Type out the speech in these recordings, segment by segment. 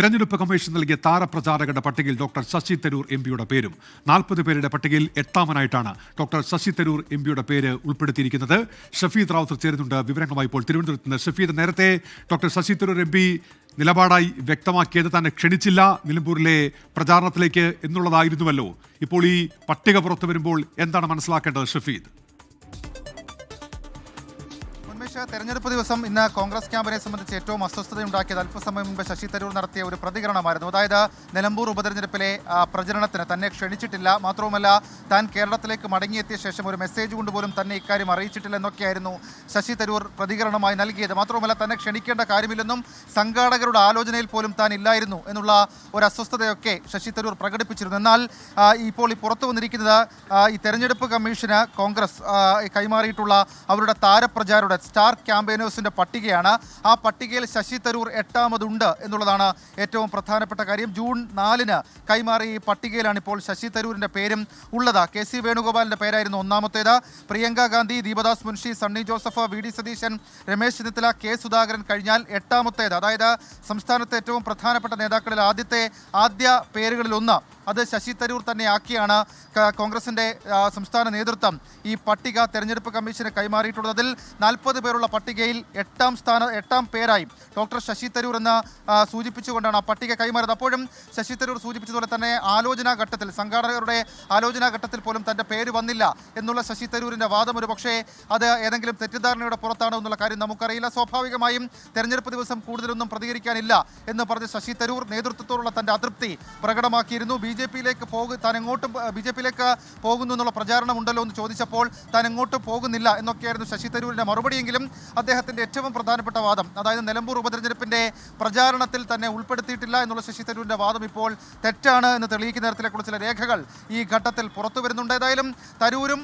തെരഞ്ഞെടുപ്പ് കമ്മീഷൻ നൽകിയ താരപ്രചാരകരുടെ പട്ടികയിൽ ഡോക്ടർ ശശി തരൂർ എം പിയുടെ പേരും നാൽപ്പത് പേരുടെ പട്ടികയിൽ എട്ടാമനായിട്ടാണ് ഡോക്ടർ ശശി തരൂർ എം പിയുടെ പേര് ഉൾപ്പെടുത്തിയിരിക്കുന്നത്. ഷഫീദ് റാവുത്തർ ചേരുന്നുണ്ട്. വിവരങ്ങളുമായി ഇപ്പോൾ തിരുവനന്തപുരത്ത് നിന്ന് ഷഫീദ് നേരത്തെ doctor Shashi Tharoor M P നിലപാടായി വ്യക്തമാക്കിയത് തന്നെ ക്ഷണിച്ചില്ല. നിലമ്പൂരിലെ പ്രചാരണത്തിലേക്ക് എന്നുള്ളതായിരുന്നുവല്ലോ. ഇപ്പോൾ ഈ പട്ടിക പുറത്തു വരുമ്പോൾ എന്താണ് മനസ്സിലാക്കേണ്ടത് ഷഫീദ്? ഉന്മേഷ് തെരഞ്ഞെടുപ്പ് ദിവസം ഇന്ന് കോൺഗ്രസ് ക്യാമ്പിനെ സംബന്ധിച്ച് ഏറ്റവും അസ്വസ്ഥതയുണ്ടാക്കിയത് അല്പസമയം മുമ്പ് ശശി തരൂർ നടത്തിയ ഒരു പ്രതികരണമായിരുന്നു. അതായത് നിലമ്പൂർ ഉപതെരഞ്ഞെടുപ്പിലെ പ്രചരണത്തിന് തന്നെ ക്ഷണിച്ചിട്ടില്ല. മാത്രവുമല്ല താൻ കേരളത്തിലേക്ക് മടങ്ങിയെത്തിയ ശേഷം ഒരു മെസ്സേജ് കൊണ്ടുപോലും തന്നെ ഇക്കാര്യം അറിയിച്ചിട്ടില്ല എന്നൊക്കെയായിരുന്നു ശശി തരൂർ പ്രതികരണമായി നൽകിയത്. മാത്രവുമല്ല തന്നെ ക്ഷണിക്കേണ്ട കാര്യമില്ലെന്നും സംഘാടകരുടെ ആലോചനയിൽ പോലും താൻ ഇല്ലായിരുന്നു എന്നുള്ള ഒരു അസ്വസ്ഥതയൊക്കെ ശശി തരൂർ പ്രകടിപ്പിച്ചിരുന്നു. എന്നാൽ ഇപ്പോൾ ഈ പുറത്തു വന്നിരിക്കുന്നത് ഈ തെരഞ്ഞെടുപ്പ് കമ്മീഷന് കോൺഗ്രസ് കൈമാറിയിട്ടുള്ള അവരുടെ താരപ്രചാരുടെ സ്റ്റാർ ക്യാമ്പയിനേഴ്സിന്റെ പട്ടികയാണ്. ആ പട്ടികയിൽ ശശി തരൂർ എട്ടാമതുണ്ട് എന്നുള്ളതാണ് ഏറ്റവും പ്രധാനപ്പെട്ട കാര്യം. ജൂൺ നാലിന് കൈമാറി ഈ പട്ടികയിലാണ് ഇപ്പോൾ ശശി തരൂരിന്റെ പേരും ഉള്ളത്. കെ സി വേണുഗോപാലിന്റെ പേരായിരുന്നു ഒന്നാമത്തേത്. Priyanka Gandhi Deepadas Munshi Sunny Joseph V D Satheesan Ramesh Chennithala K Sudhakaran കഴിഞ്ഞാൽ എട്ടാമത്തേത്. അതായത് സംസ്ഥാനത്തെ ഏറ്റവും പ്രധാനപ്പെട്ട നേതാക്കളിൽ ആദ്യത്തെ ആദ്യ പേരുകളിലൊന്ന് അത് ശശി തരൂർ തന്നെയാക്കിയാണ് കോൺഗ്രസിന്റെ സംസ്ഥാന നേതൃത്വം ഈ പട്ടിക തെരഞ്ഞെടുപ്പ് കമ്മീഷന് കൈമാറിയിട്ടുള്ളതിൽ നാൽപ്പത് നാൽപ്പത് പേരുള്ള പട്ടികയിൽ എട്ടാം സ്ഥാന എട്ടാം പേരായി ഡോക്ടർ ശശി തരൂർ എന്ന് സൂചിപ്പിച്ചുകൊണ്ടാണ് ആ പട്ടിക കൈമാറിയത്. അപ്പോഴും ശശി തരൂർ സൂചിപ്പിച്ചതുപോലെ തന്നെ ആലോചനാ ഘട്ടത്തിൽ സംഘാടകരുടെ ആലോചനാ ഘട്ടത്തിൽ പോലും തന്റെ പേര് വന്നില്ല എന്നുള്ള ശശി തരൂരിന്റെ വാദം ഒരു പക്ഷേ അത് ഏതെങ്കിലും തെറ്റിദ്ധാരണയുടെ പുറത്താണോ എന്നുള്ള കാര്യം നമുക്കറിയില്ല. സ്വാഭാവികമായും തെരഞ്ഞെടുപ്പ് ദിവസം കൂടുതലൊന്നും പ്രതികരിക്കാനില്ല എന്ന് പറഞ്ഞ് ശശി തരൂർ നേതൃത്വത്തോടുള്ള തന്റെ അതൃപ്തി പ്രകടമാക്കിയിരുന്നു. ബി ജെ പിയിലേക്ക് പോകും താൻ എങ്ങോട്ടും ബി ജെ പിയിലേക്ക് പോകുന്നു എന്നുള്ള പ്രചാരണം ഉണ്ടല്ലോ എന്ന് ചോദിച്ചപ്പോൾ താൻ എങ്ങോട്ടും പോകുന്നില്ല എന്നൊക്കെയായിരുന്നു ശശി തരൂരിന്റെ മറുപടിയെങ്കിലും അദ്ദേഹത്തിന്റെ ഏറ്റവും പ്രധാനപ്പെട്ട വാദം അതായത് നിലമ്പൂർ ഉപതെരഞ്ഞെടുപ്പിന്റെ പ്രചാരണത്തിൽ തന്നെ ഉൾപ്പെടുത്തിയിട്ടില്ല എന്നുള്ള ശശി തരൂരിന്റെ വാദം ഇപ്പോൾ തെറ്റാണ് എന്ന് തെളിയിക്കുന്ന തരത്തിലേക്കുള്ള ചില രേഖകൾ ഈ ഘട്ടത്തിൽ പുറത്തു വരുന്നുണ്ട്. ഏതായാലും തരൂരും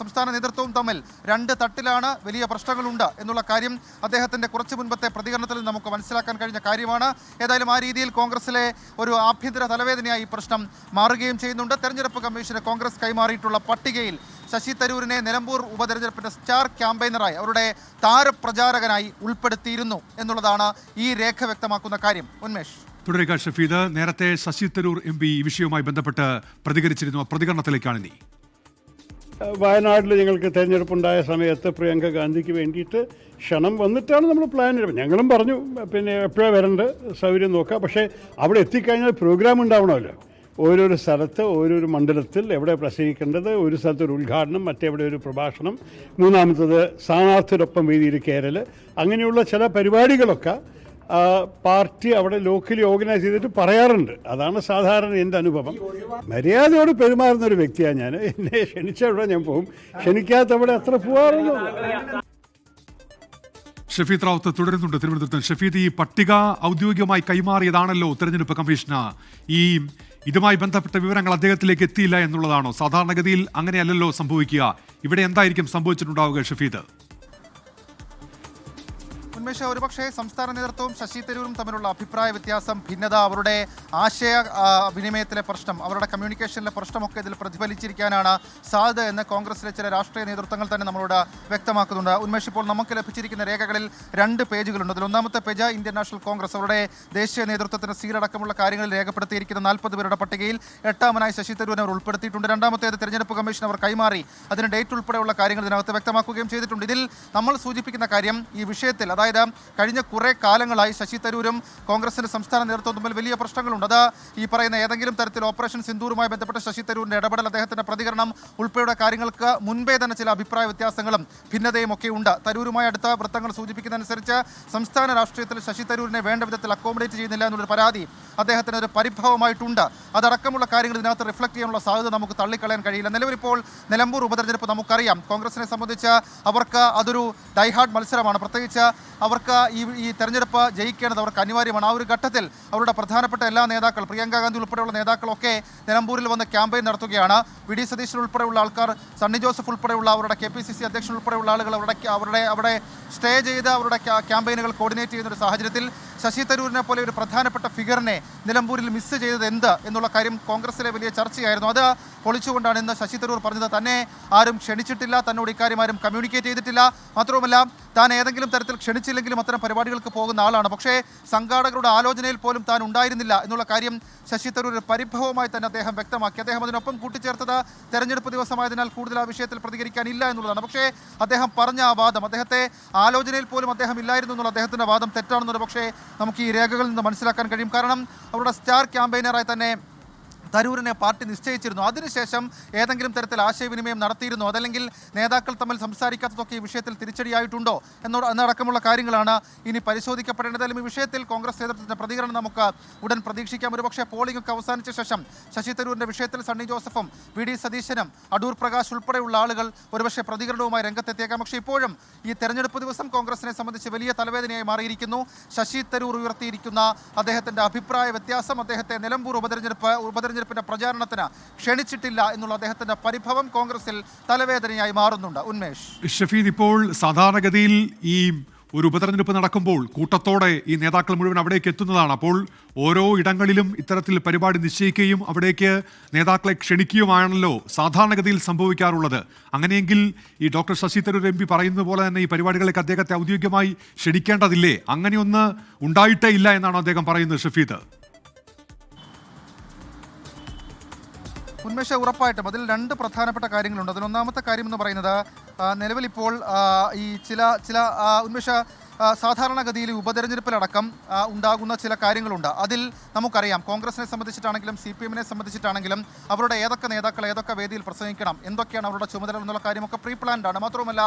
സംസ്ഥാന നേതൃത്വവും തമ്മിൽ രണ്ട് തട്ടിലാണ് വലിയ പ്രശ്നങ്ങളുണ്ട് എന്നുള്ള കാര്യം അദ്ദേഹത്തിന്റെ കുറച്ച് മുൻപത്തെ പ്രതികരണത്തിൽ നമുക്ക് മനസ്സിലാക്കാൻ കഴിഞ്ഞ കാര്യമാണ്. ഏതായാലും ആ രീതിയിൽ കോൺഗ്രസിലെ ഒരു ആഭ്യന്തര തലവേദനയായി ഈ പ്രശ്നം മാറുകയും ചെയ്യുന്നുണ്ട്. തെരഞ്ഞെടുപ്പ് കമ്മീഷന് കോൺഗ്രസ് കൈമാറിയിട്ടുള്ള പട്ടികയിൽ ശശി തരൂരിനെ നിലമ്പൂർ ഉപതെരഞ്ഞെടുപ്പിന്റെ സ്റ്റാർ ക്യാമ്പയിനറായി അവരുടെ താരപ്രചാരകനായി ഉൾപ്പെടുത്തിയിരുന്നു എന്നുള്ളതാണ് ഈ രേഖ വ്യക്തമാക്കുന്ന കാര്യം. ഉന്മേഷ്. തുടരുക ഷഫീദ്. നേരത്തെ ശശി തരൂർ എം പി ഈ വിഷയവുമായി ബന്ധപ്പെട്ട് പ്രതികരിച്ചിരുന്നു. പ്രതികരണത്തിലേക്കാണ് നീ വയനാട്ടിൽ ഞങ്ങൾക്ക് തെരഞ്ഞെടുപ്പുണ്ടായ സമയത്ത് പ്രിയങ്ക ഗാന്ധിക്ക് വേണ്ടിയിട്ട് ക്ഷണം വന്നിട്ടാണ് നമ്മൾ പ്ലാൻ ചെയ്യുന്നത് ഞങ്ങളും പറഞ്ഞു പിന്നെ എപ്പോഴാണ് വരേണ്ടത്? സൗകര്യം നോക്കാം. പക്ഷേ അവിടെ എത്തിക്കഴിഞ്ഞാൽ പ്രോഗ്രാം ഉണ്ടാവണമല്ലോ. ഓരോരോ സ്ഥലത്ത് ഓരോരോ മണ്ഡലത്തിൽ എവിടെ പ്രസംഗിക്കേണ്ടത് ഒരു സ്ഥലത്ത് ഒരു ഉദ്ഘാടനം മറ്റെവിടെ ഒരു പ്രഭാഷണം മൂന്നാമത്തത് സ്ഥാനാർത്ഥിയോടൊപ്പം വേദിയിൽ കയറൽ അങ്ങനെയുള്ള ചില പരിപാടികളൊക്കെ പാർട്ടി അവിടെ ലോക്കലി ഓർഗനൈസ് ചെയ്തിട്ട് പറയാറുണ്ട്. അതാണ് സാധാരണ എന്റെ അനുഭവം. മര്യാദയോട് പെരുമാറുന്ന ഒരു വ്യക്തിയാണ് ഞാൻ. എന്നെ ക്ഷണിച്ച അവിടെ ഞാൻ പോകും. ക്ഷണിക്കാത്തവിടെ അത്ര പോകാറുള്ളൂ ഷഫീദ് റാവത്ത് തുടരുന്നുണ്ട് തിരുവനന്തപുരത്ത്. ഷഫീദ് ഈ പട്ടിക ഔദ്യോഗികമായി കൈമാറിയതാണല്ലോ തെരഞ്ഞെടുപ്പ് കമ്മീഷന്. ഈ ഇതുമായി ബന്ധപ്പെട്ട വിവരങ്ങൾ അദ്ദേഹത്തിലേക്ക് എത്തിയില്ല എന്നുള്ളതാണോ? സാധാരണഗതിയിൽ അങ്ങനെയല്ലല്ലോ സംഭവിക്കുക. ഇവിടെ എന്തായിരിക്കും സംഭവിച്ചിട്ടുണ്ടാവുക ഷഫീദ്? ഉന്മേഷ ഒരുപക്ഷെ സംസ്ഥാന നേതൃത്വവും ശശി തരൂരും തമ്മിലുള്ള അഭിപ്രായ വ്യത്യാസം ഭിന്നത അവരുടെ ആശയ വിനിമയത്തിലെ പ്രശ്നം അവരുടെ കമ്മ്യൂണിക്കേഷനിലെ പ്രശ്നമൊക്കെ ഇതിൽ പ്രതിഫലിച്ചിരിക്കാനാണ് സാധ്യത എന്ന് കോൺഗ്രസിലെ ചില രാഷ്ട്രീയ നേതൃത്വങ്ങൾ തന്നെ നമ്മളോട് വ്യക്തമാക്കുന്നുണ്ട്. ഉന്മേഷ് ഇപ്പോൾ നമുക്ക് ലഭിച്ചിരിക്കുന്ന രേഖകളിൽ രണ്ട് പേജുകളുണ്ട്. അതിൽ ഒന്നാമത്തെ പേജ് ഇന്ത്യൻ നാഷണൽ കോൺഗ്രസ് അവരുടെ ദേശീയ നേതൃത്വത്തിന് സീലടക്കമുള്ള കാര്യങ്ങളിൽ രേഖപ്പെടുത്തിയിരിക്കുന്ന നാൽപ്പത് പേരുടെ പട്ടികയിൽ എട്ടാമനായി ശശി തരൂരിനെ അവർ ഉൾപ്പെടുത്തിയിട്ടുണ്ട്. രണ്ടാമത്തേത് തെരഞ്ഞെടുപ്പ് കമ്മീഷൻ അവർ കൈമാറി. അതിന് ഡേറ്റ് ഉൾപ്പെടെയുള്ള കാര്യങ്ങൾ ഇതിനകത്ത് വ്യക്തമാക്കുകയും ചെയ്തിട്ടുണ്ട്. ഇതിൽ നമ്മൾ സൂചിപ്പിക്കുന്ന കാര്യം ഈ വിഷയത്തിൽ അതായത് കഴിഞ്ഞ കുറേ കാലങ്ങളായി ശശി തരൂരും കോൺഗ്രസിന്റെ സംസ്ഥാന നേതൃത്വം തമ്മിൽ വലിയ പ്രശ്നങ്ങളുണ്ട്. അത് ഈ പറയുന്ന ഏതെങ്കിലും തരത്തിൽ ഓപ്പറേഷൻ സിന്ദൂറുമായി ബന്ധപ്പെട്ട ശശി തരൂരിന്റെ ഇടപെടൽ അദ്ദേഹത്തിന്റെ പ്രതികരണം ഉൾപ്പെടെയുള്ള കാര്യങ്ങൾക്ക് മുൻപേ തന്നെ ചില അഭിപ്രായ വ്യത്യാസങ്ങളും ഭിന്നതയും ഒക്കെ ഉണ്ട്. തരൂരുമായി അടുത്ത വൃത്തങ്ങൾ സൂചിപ്പിക്കുന്നതനുസരിച്ച് സംസ്ഥാന രാഷ്ട്രീയത്തിൽ ശശി തരൂരിനെ വേണ്ട വിധത്തിൽ അക്കോമഡേറ്റ് ചെയ്യുന്നില്ല എന്നുള്ളൊരു പരാതി അദ്ദേഹത്തിന് ഒരു പരിഭവമായിട്ടുണ്ട്. അതടക്കമുള്ള കാര്യങ്ങൾ ഇതിനകത്ത് റിഫ്ലക്ട് ചെയ്യാനുള്ള സാധ്യത നമുക്ക് തള്ളിക്കളയാൻ കഴിയില്ല. നിലവിലിപ്പോൾ നിലമ്പൂർ ഉപതെരഞ്ഞെടുപ്പ് നമുക്കറിയാം. കോൺഗ്രസിനെ സംബന്ധിച്ച് അവർക്ക് അതൊരു ഡൈഹാർഡ് മത്സരമാണ്. പ്രത്യേകിച്ച് അവർക്ക് ഈ ഈ തെരഞ്ഞെടുപ്പ് ജയിക്കേണ്ടത് അവർക്ക് അനിവാര്യമാണ്. ആ ഒരു ഘട്ടത്തിൽ അവരുടെ പ്രധാനപ്പെട്ട എല്ലാ നേതാക്കൾ പ്രിയങ്ക ഗാന്ധി ഉൾപ്പെടെയുള്ള നേതാക്കളൊക്കെ നിലമ്പൂരിൽ വന്ന് ക്യാമ്പയിൻ നടത്തുകയാണ്. വി ഡി സതീശൻ ഉൾപ്പെടെയുള്ള ആൾക്കാർ സണ്ണി ജോസഫ് ഉൾപ്പെടെയുള്ള അവരുടെ കെ പി സി സി അധ്യക്ഷൻ ഉൾപ്പെടെയുള്ള ആളുകൾ അവരുടെ അവരുടെ അവിടെ സ്റ്റേ ചെയ്ത് അവരുടെ ക്യാമ്പയിനുകൾ കോർഡിനേറ്റ് ചെയ്യുന്ന ഒരു സാഹചര്യത്തിൽ ശശി തരൂരിനെ പോലെ ഒരു പ്രധാനപ്പെട്ട ഫിഗറിനെ നിലമ്പൂരിൽ മിസ് ചെയ്തത് എന്ത് എന്നുള്ള കാര്യം കോൺഗ്രസിലെ വലിയ ചർച്ചയായിരുന്നു. അത് പൊളിച്ചുകൊണ്ടാണ് ഇന്ന് ശശി തരൂർ പറഞ്ഞത്. തന്നെ ആരും ക്ഷണിച്ചിട്ടില്ല തന്നോട് ഇക്കാര്യം ആരും കമ്മ്യൂണിക്കേറ്റ് ചെയ്തിട്ടില്ല. മാത്രവുമല്ല താൻ ഏതെങ്കിലും തരത്തിൽ ക്ഷണിച്ചില്ലെങ്കിലും അത്തരം പരിപാടികൾക്ക് പോകുന്ന ആളാണ്. പക്ഷേ സംഘാടകരുടെ ആലോചനയിൽ പോലും താൻ ഉണ്ടായിരുന്നില്ല എന്നുള്ള കാര്യം ശശി തരൂർ പരിഭവമായി തന്നെ അദ്ദേഹം വ്യക്തമാക്കി. അദ്ദേഹം അതിനൊപ്പം കൂട്ടിച്ചേർത്തത് തെരഞ്ഞെടുപ്പ് ദിവസമായതിനാൽ കൂടുതൽ ആ വിഷയത്തിൽ പ്രതികരിക്കാനില്ല എന്നുള്ളതാണ്. പക്ഷേ അദ്ദേഹം പറഞ്ഞ ആ വാദം അദ്ദേഹത്തെ ആലോചനയിൽ പോലും അദ്ദേഹം ഇല്ലായിരുന്നു എന്നുള്ള അദ്ദേഹത്തിന്റെ വാദം തെറ്റാണെന്നൊരു പക്ഷേ നമുക്ക് ഈ രേഖകളിൽ നിന്ന് മനസ്സിലാക്കാൻ കഴിയും. കാരണം അവരുടെ സ്റ്റാർ ക്യാമ്പയിനറായി തന്നെ തരൂരിനെ പാർട്ടി നിശ്ചയിച്ചിരുന്നു. അതിനുശേഷം ഏതെങ്കിലും തരത്തിൽ ആശയവിനിമയം നടത്തിയിരുന്നു? അതല്ലെങ്കിൽ നേതാക്കൾ തമ്മിൽ സംസാരിക്കാത്തതൊക്കെ ഈ വിഷയത്തിൽ തിരിച്ചടിയായിട്ടുണ്ടോ? എന്നോട് എന്നടക്കമുള്ള കാര്യങ്ങളാണ് ഇനി പരിശോധിക്കപ്പെടേണ്ടതായാലും ഈ വിഷയത്തിൽ കോൺഗ്രസ് നേതൃത്വത്തിന്റെ പ്രതികരണം നമുക്ക് ഉടൻ പ്രതീക്ഷിക്കാം. ഒരുപക്ഷെ പോളിംഗ് ഒക്കെ അവസാനിച്ച ശേഷം ശശി തരൂരിന്റെ വിഷയത്തിൽ സണ്ണി ജോസഫും വി ഡി സതീശനും അടൂർ പ്രകാശ് ഉൾപ്പെടെയുള്ള ആളുകൾ ഒരുപക്ഷെ പ്രതികരണവുമായി രംഗത്തെത്തിയേക്കാം. പക്ഷേ ഇപ്പോഴും ഈ തെരഞ്ഞെടുപ്പ് ദിവസം കോൺഗ്രസിനെ സംബന്ധിച്ച് വലിയ തലവേദനയായി മാറിയിരിക്കുന്നു. ശശി തരൂർ ഉയർത്തിയിരിക്കുന്ന അദ്ദേഹത്തിന്റെ അഭിപ്രായ വ്യത്യാസം അദ്ദേഹത്തെ നിലമ്പൂർ ഉപതെരഞ്ഞെടുപ്പ് ഉപതെരഞ്ഞെടുപ്പ് ഉപതെരഞ്ഞെടുപ്പിന്റെ പ്രചാരണത്തിന് ക്ഷണിച്ചിട്ടില്ല എന്നുള്ള അദ്ദേഹത്തിന്റെ പരിഭവം കോൺഗ്രസിൽ തലവേദനയായി മാറുന്നുണ്ട്. ഉന്മേഷ്. ഷഫീദ് ഇപ്പോൾ സാധാരണഗതിയിൽ ഈ ഒരു ഉപതെരഞ്ഞെടുപ്പ് നടക്കുമ്പോൾ കൂട്ടത്തോടെ ഈ നേതാക്കൾ മുഴുവൻ അവിടേക്ക് എത്തുന്നതാണ്. അപ്പോൾ ഓരോ ഇടങ്ങളിലും ഇത്തരത്തിൽ പരിപാടി നിശ്ചയിക്കുകയും അവിടേക്ക് നേതാക്കളെ ക്ഷണിക്കുകയുമാണല്ലോ സാധാരണഗതിയിൽ സംഭവിക്കാറുള്ളത്. അങ്ങനെയെങ്കിൽ ഈ doctor Shashi Tharoor M P പറയുന്നത് പോലെ തന്നെ ഈ പരിപാടികളിലേക്ക് അദ്ദേഹത്തെ ഔദ്യോഗികമായി ക്ഷണിക്കേണ്ടതില്ലേ? അങ്ങനെയൊന്ന് ഉണ്ടായിട്ടേ ഇല്ല എന്നാണ് അദ്ദേഹം പറയുന്നത് ഷഫീദ്. ഉന്മേഷ ഉറപ്പായിട്ടും അതിൽ രണ്ട് പ്രധാനപ്പെട്ട കാര്യങ്ങളുണ്ട്. അതിൽ ഒന്നാമത്തെ കാര്യം എന്ന് പറയുന്നത് നിലവിൽ ഇപ്പോൾ ഈ ചില ചില ഉന്മേഷ സാധാരണഗതിയിൽ ഉപതെരഞ്ഞെടുപ്പിലടക്കം ഉണ്ടാകുന്ന ചില കാര്യങ്ങളുണ്ട്. അതിൽ നമുക്കറിയാം കോൺഗ്രസിനെ സംബന്ധിച്ചിട്ടാണെങ്കിലും സി പി എമ്മിനെ സംബന്ധിച്ചിട്ടാണെങ്കിലും അവരുടെ ഏതൊക്കെ നേതാക്കൾ ഏതൊക്കെ വേദിയിൽ പ്രസംഗിക്കണം എന്തൊക്കെയാണ് അവരുടെ ചുമതല എന്നുള്ള കാര്യമൊക്കെ പ്രീ പ്ലാൻഡ് ആണ് മാത്രമല്ല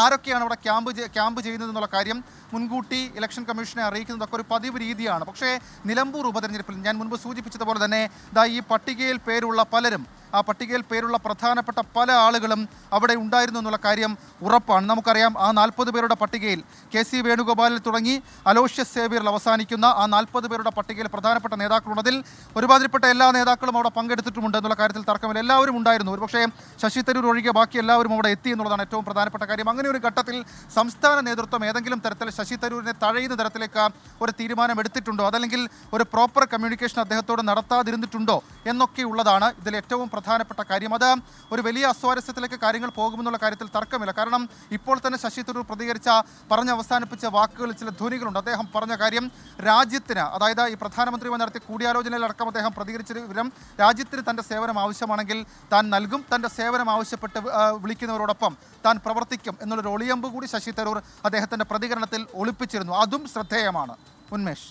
ആരൊക്കെയാണ് അവിടെ ക്യാമ്പ് ക്യാമ്പ് ചെയ്യുന്നത് എന്നുള്ള കാര്യം മുൻകൂട്ടി ഇലക്ഷൻ കമ്മീഷനെ അറിയിക്കുന്നതൊക്കെ ഒരു പതിവ് രീതിയാണ്. പക്ഷേ നിലമ്പൂർ ഉപതെരഞ്ഞെടുപ്പിൽ ഞാൻ മുൻപ് സൂചിപ്പിച്ചതുപോലെ തന്നെ ദാ ഈ പട്ടികയിൽ പേരുള്ള പലരും ആ പട്ടികയിൽ പേരുള്ള പ്രധാനപ്പെട്ട പല ആളുകളും അവിടെ ഉണ്ടായിരുന്നു എന്നുള്ള കാര്യം ഉറപ്പാണ്. നമുക്കറിയാം ആ നാൽപ്പത് പേരുടെ പട്ടികയിൽ കെ സി വേണുഗോപാലിൽ തുടങ്ങി അലോഷ്യസ് സേവിയറിൽ അവസാനിക്കുന്ന ആ നാൽപ്പത് പേരുടെ പട്ടികയിൽ പ്രധാനപ്പെട്ട നേതാക്കളുള്ളതിൽ ഒരുപാതിരിപ്പെട്ട എല്ലാ നേതാക്കളും അവിടെ പങ്കെടുത്തിട്ടുമുണ്ട് എന്നുള്ള കാര്യത്തിൽ തർക്കമില്ല. എല്ലാവരും ഉണ്ടായിരുന്നു. ഒരുപക്ഷേ ശശി തരൂർ ഒഴികെ ബാക്കി എല്ലാവരും അവിടെ എത്തി എന്നുള്ളതാണ് ഏറ്റവും പ്രധാനപ്പെട്ട കാര്യം. അങ്ങനെ ഒരു ഘട്ടത്തിൽ സംസ്ഥാന നേതൃത്വം ഏതെങ്കിലും തരത്തിൽ ശശി തരൂരിനെ തഴയുന്ന തരത്തിലേക്ക് ഒരു തീരുമാനം എടുത്തിട്ടുണ്ടോ? അതല്ലെങ്കിൽ ഒരു പ്രോപ്പർ കമ്മ്യൂണിക്കേഷൻ അദ്ദേഹത്തോട് നടത്താതിരുന്നിട്ടുണ്ടോ? എന്നൊക്കെയുള്ളതാണ് ഇതിൽ ഏറ്റവും പ്രധാനപ്പെട്ട കാര്യം. അത് ഒരു വലിയ അസ്വാരസ്യത്തിലേക്ക് കാര്യങ്ങൾ പോകുമെന്നുള്ള കാര്യത്തിൽ തർക്കമില്ല. കാരണം ഇപ്പോൾ തന്നെ ശശി തരൂർ പ്രതികരിച്ച പറഞ്ഞ് അവസാനിപ്പിച്ച വാക്കുകളിൽ ചില ധ്വനികളുണ്ട്. അദ്ദേഹം പറഞ്ഞ കാര്യം രാജ്യത്തിന് അതായത് ഈ പ്രധാനമന്ത്രിയുമായി നടത്തിയ കൂടിയാലോചനയിലടക്കം അദ്ദേഹം പ്രതികരിച്ച വിവരം രാജ്യത്തിന് തന്റെ സേവനം ആവശ്യമാണെങ്കിൽ താൻ നൽകും. തന്റെ സേവനം ആവശ്യപ്പെട്ട് വിളിക്കുന്നവരോടൊപ്പം താൻ പ്രവർത്തിക്കും എന്നുള്ളൊരു ഒളിയമ്പ് കൂടി ശശി തരൂർ അദ്ദേഹത്തിന്റെ പ്രതികരണത്തിൽ ഒളിപ്പിച്ചിരുന്നു. അതും ശ്രദ്ധേയമാണ്. ഉന്മേഷ്.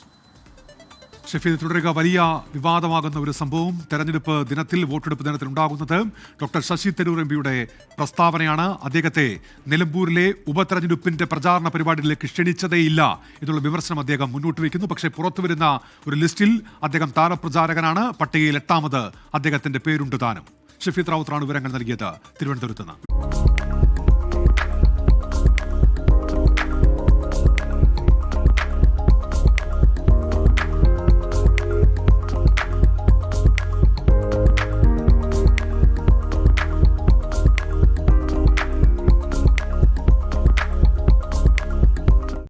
ഷഫീദ് തുടരുക. വലിയ വിവാദമാകുന്ന ഒരു സംഭവം തെരഞ്ഞെടുപ്പ് ദിനത്തിൽ വോട്ടെടുപ്പ് ദിനത്തിൽ ഉണ്ടാകുന്നത് ഡോക്ടർ ശശി തരൂർ എം പിയുടെ പ്രസ്താവനയാണ്. അദ്ദേഹത്തെ നിലമ്പൂരിലെ ഉപതെരഞ്ഞെടുപ്പിന്റെ പ്രചാരണ പരിപാടിയിലേക്ക് ക്ഷണിച്ചതേയില്ല എന്നുള്ള വിമർശനം അദ്ദേഹം മുന്നോട്ട് വയ്ക്കുന്നു. പക്ഷേ പുറത്തുവരുന്ന ഒരു ലിസ്റ്റിൽ അദ്ദേഹം താരപ്രചാരകനാണ്. പട്ടികയിൽ എട്ടാമത് അദ്ദേഹത്തിന്റെ പേരുണ്ട് താനും. ഷെഫീദ് റാവുത്താണ് വിവരങ്ങൾ നൽകിയത്. തിരുവനന്തപുരത്ത് നിന്ന്.